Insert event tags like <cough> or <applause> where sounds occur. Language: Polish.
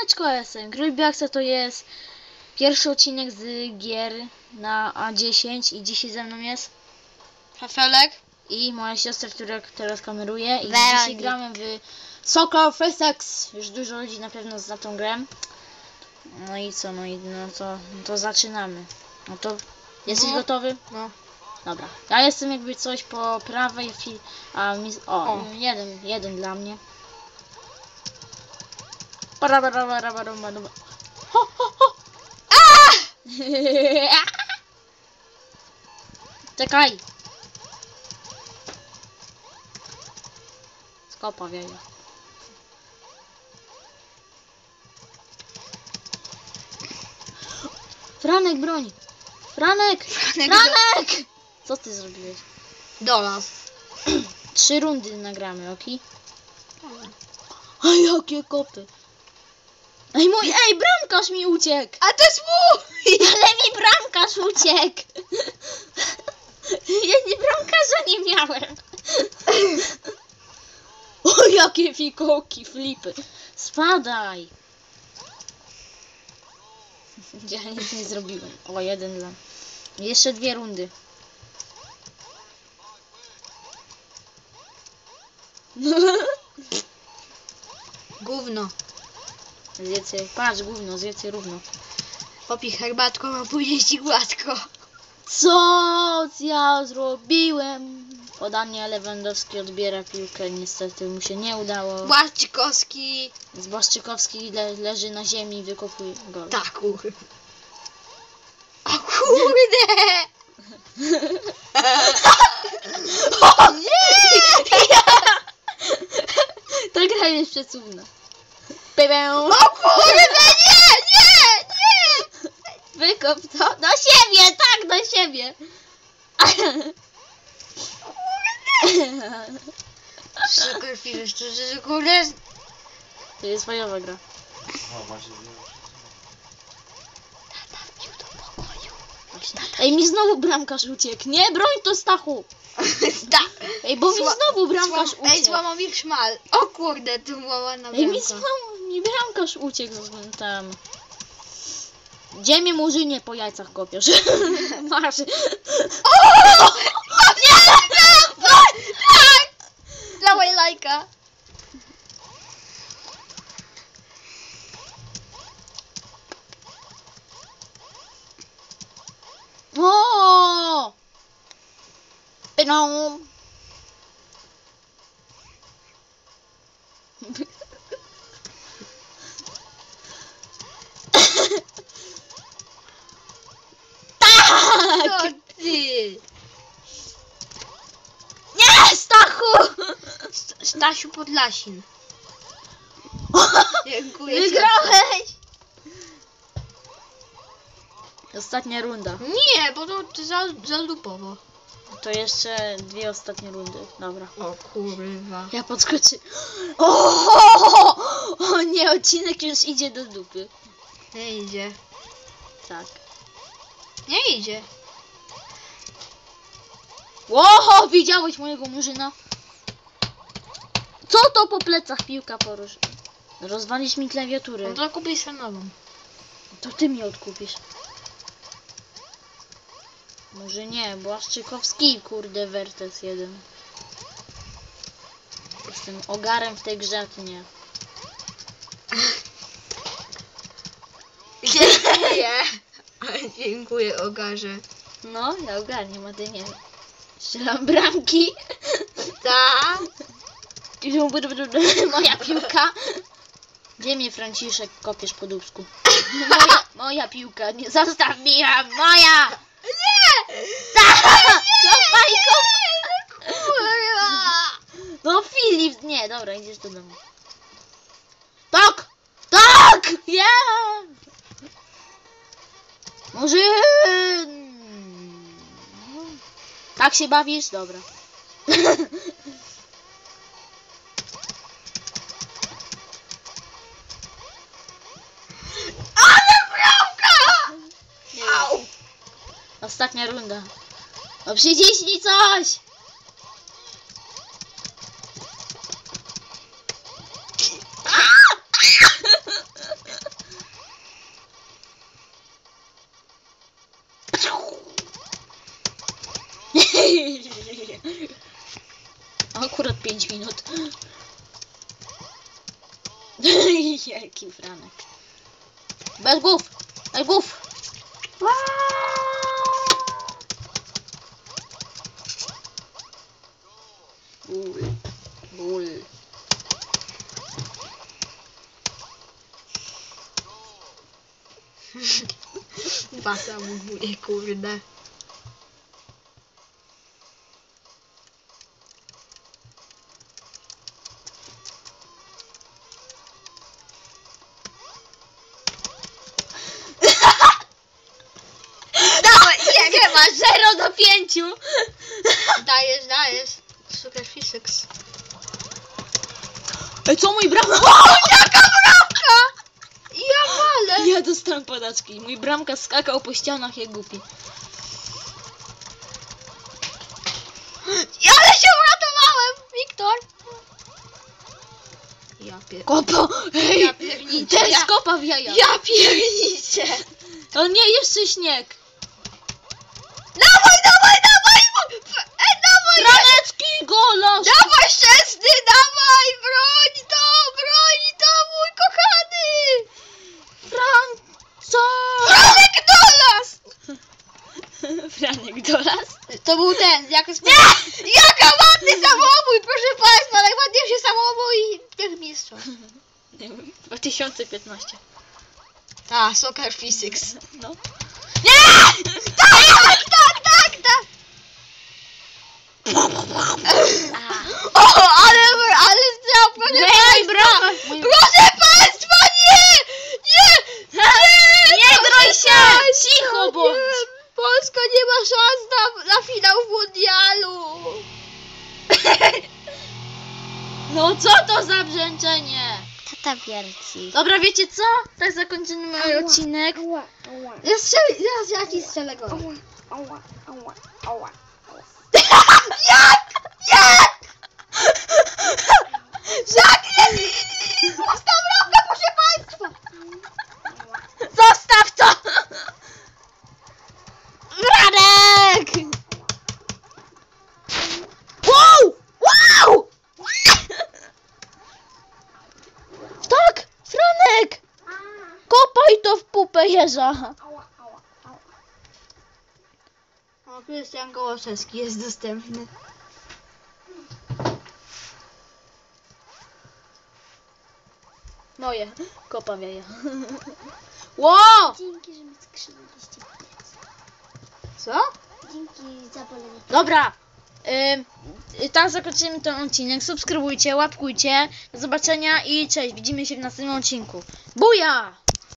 Neczko SM. Grójbiaksa to jest pierwszy odcinek z gier na A10 i dzisiaj ze mną jest Hafelek? i moja siostra, która teraz kameruje i Weronik. dzisiaj gramy w Soccer Physics. Już dużo ludzi na pewno zna tą grę. No i co, no i no to, no to zaczynamy. No to jesteś No. gotowy? No. Dobra. Ja jestem jakby coś po prawej. A mi... O, O. jeden, jeden dla mnie. Para, para, para, para, para, para. Ho, ho, ho. <laughs> Czekaj. Skopa wieje. Franek broni. Franek! Franek Franek! Co ty zrobiłeś? Do nas. Trzy rundy nagramy, ok? A jakie kopy! Ej mój, ej, bramkarz mi uciekł! A to jest mój! <laughs> Ale mi bramkarz uciekł! Ja nie bramkarza nie miałem! <laughs> O, jakie fikołki, flipy! Spadaj! <laughs> Ja nic nie zrobiłem. O, jeden dla... Jeszcze dwie rundy. Gówno. Zjedz je, patrz, gówno, zjedz je równo. Popij herbatką, a pójdzie ci gładko. Co ja zrobiłem? Podanie Lewandowski odbiera piłkę, niestety mu się nie udało. Błaszczykowski. Zboszczykowski le leży na ziemi i wykopuje gol. Tak, kurde. O kurde! <laughs> O nie! <laughs> Ta gra jest przecudna. Pepeł. O kurde, nie, nie, nie! Wykop to do siebie, tak, do siebie. Szukaj chwilę, szczerze, że kurde. To jest fajowa gra. O. Właśnie. Ej, mi znowu bramkarz uciekł. Nie, broń to Stachu. <laughs> Tak. Ej, bo mi znowu bramkarz Złam- Ej, uciekł. złamał mi szmal. O kurde, tu Ej, mi bramka. znowu, mi bramkarz uciekł z tam. Gdzie mnie murzynie po jajcach kopiesz? <laughs> Masz. Tak! Dawaj lajka. O! Pyną. Tak! Ty. Nie, Stachu! St- Stasiu Podlasin. <laughs> Dziękuję. Wygrałeś! Ostatnia runda. Nie, bo to, to za, za lupowo. To jeszcze dwie ostatnie rundy. Dobra. O kurwa. Ja podskoczy. <gasps> O! o nie, odcinek już idzie do dupy. Nie idzie. Tak. Nie idzie. Łoho, widziałeś mojego murzyna? Co to po plecach piłka porusz? Rozwalisz mi klawiaturę. No to kupię sobie nową. To ty mi odkupisz. Może nie, Błaszczykowski, kurde, Wertes jeden. Jestem ogarem w tej grze, ty nie. <laughs> Dziękuję. <laughs> Dziękuję, ogarze. No, ja ogarniam, a ty nie. Strzelam bramki. <laughs> Tak. Moja piłka. Gdzie mnie Franciszek kopiesz po dubsku? Moja, moja piłka, nie zostaw mi ją, moja! Nie! Tak! Kopaj, kopaj! No Filip, nie, dobra, idziesz do domu. Tak! Tak! Yeah! Może... Tak się bawisz? Dobra. <laughs> Ale bramka! Au. Ostatnia runda. No przyciśnij coś! 5 minut. <laughs> Jaki Franek. Bez głów! Bez głów! Ból. Ból. Basa mu buje, kurde. 5! <laughs> Dajesz, dajesz. Super physics. Ej, co mój bramka? Jaka bramka! Ja walę! Ja dostałem podaczki. Mój bramka skakał po ścianach jak głupi. Ale się uratowałem, Wiktor! Ja pier... Kopa! Ej! Ja pierniczę, Też ja- kopa w jaja. Ja pierniczę! O nie, jeszcze śnieg. Dawaj, dawaj, dawaj! bo- f- Ej, dawaj! Franecki golos! Dawaj, szczęsny, dawaj! Broń to, broń to, mój kochany! Franco! Franek Dolas! Franek dolas? To był ten, jak jest... Nie! Jaka ładny samobój, proszę państwa, najładniejszy samobój tych <laughs> mistrzostw. 2015. A, soccer physics. No. Nie! Tak, tak, tak, tak, tak! <laughs> O, ale, ale strzał, proszę Mój państwa! bramka! Mój... Proszę państwa, Tata wierci. Dobra, wiecie co? Tak zakończymy mój odcinek. Ja strzelę, zaraz ja ci strzelę go. Jak? Jak? Jak nie? Zostaw bramkę, proszę państwa! Zostaw to! Franek! Wow! Wow! Tak! Franek! Kopaj to w pupę jeża. O, Krystian Gołoszewski jest dostępny. Moje. Kopa w jaja. <laughs> Wow! Dzięki, że mi skrzywiliście. Co? Dzięki za bolenie. Dobra. Ym, y, tak zakończymy ten odcinek. Subskrybujcie, łapkujcie. Do zobaczenia i cześć. Widzimy się w następnym odcinku. Buja!